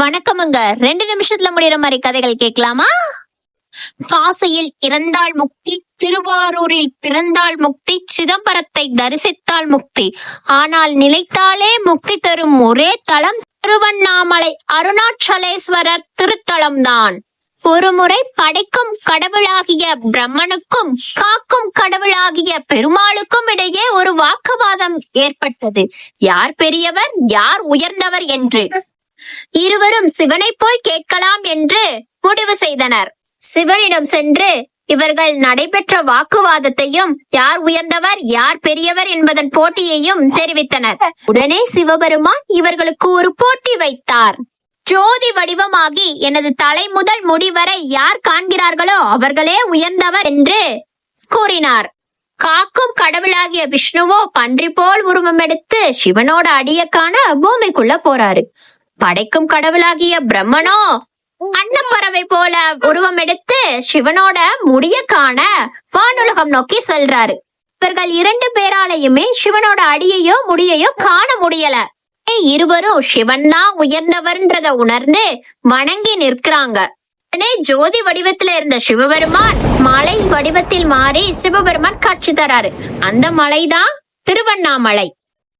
வணக்கமுங்க. ரெண்டு நிமிஷத்துல முடியற மாதிரி கதைகள் கேட்கலாமா? காசியில் இறந்தால் முக்தி திருவாரூரில் பிறந்தால் முக்தி சிதம்பரத்தை தரிசித்தால் முக்தி. ஆனால் நிலைத்தாலே முக்தி தரும் ஒரே தலம் திருவண்ணாமலை அருணாச்சலேஸ்வரர் திருத்தலம்தான். ஒருமுறை படைக்கும் கடவுளாகிய பிரம்மனுக்கும் காக்கும் கடவுளாகிய பெருமாளுக்கும் இடையே ஒரு வாக்குவாதம் ஏற்பட்டது. யார் பெரியவர் யார் உயர்ந்தவர் என்று? இருவரும் சிவனை போய் கேட்கலாம் என்று முடிவு செய்தனர். சிவனிடம் சென்று இவர்கள் நடைபெற்ற வாக்குவாதத்தையும் யார் உயர்ந்தவர் யார் பெரியவர் என்பதன் போட்டியையும் தெரிவித்தனர். உடனே சிவபெருமான் இவர்களுக்கு ஒரு போட்டி வைத்தார். ஜோதி வடிவமாகி எனது தலை முதல் முடிவரை யார் காண்கிறார்களோ அவர்களே உயர்ந்தவர் என்று கூறினார். காக்கும் கடவுளாகிய விஷ்ணுவோ பன்றி போல் உருவம் எடுத்து சிவனோட அடிய காண பூமிக்குள்ள போறாரு. படைக்கும் கடவுளாகிய பிரம்மனோ? அன்னப்பறவை போல உருவம் எடுத்து சிவனோட முடிய காண வானுலகம் நோக்கி செல்றாரு. இவர்கள் இரண்டு பேராலையுமே சிவனோட அடியையோ முடியையோ காண முடியல. இருவரும் சிவன் தான் உயர்ந்தவர்ன்றத உணர்ந்து வணங்கி நிற்கிறாங்க. உடனே ஜோதி வடிவத்துல இருந்த சிவபெருமான் மலை வடிவத்தில் மாறி சிவபெருமான் காட்சி தராரு. அந்த மலைதான் திருவண்ணாமலை.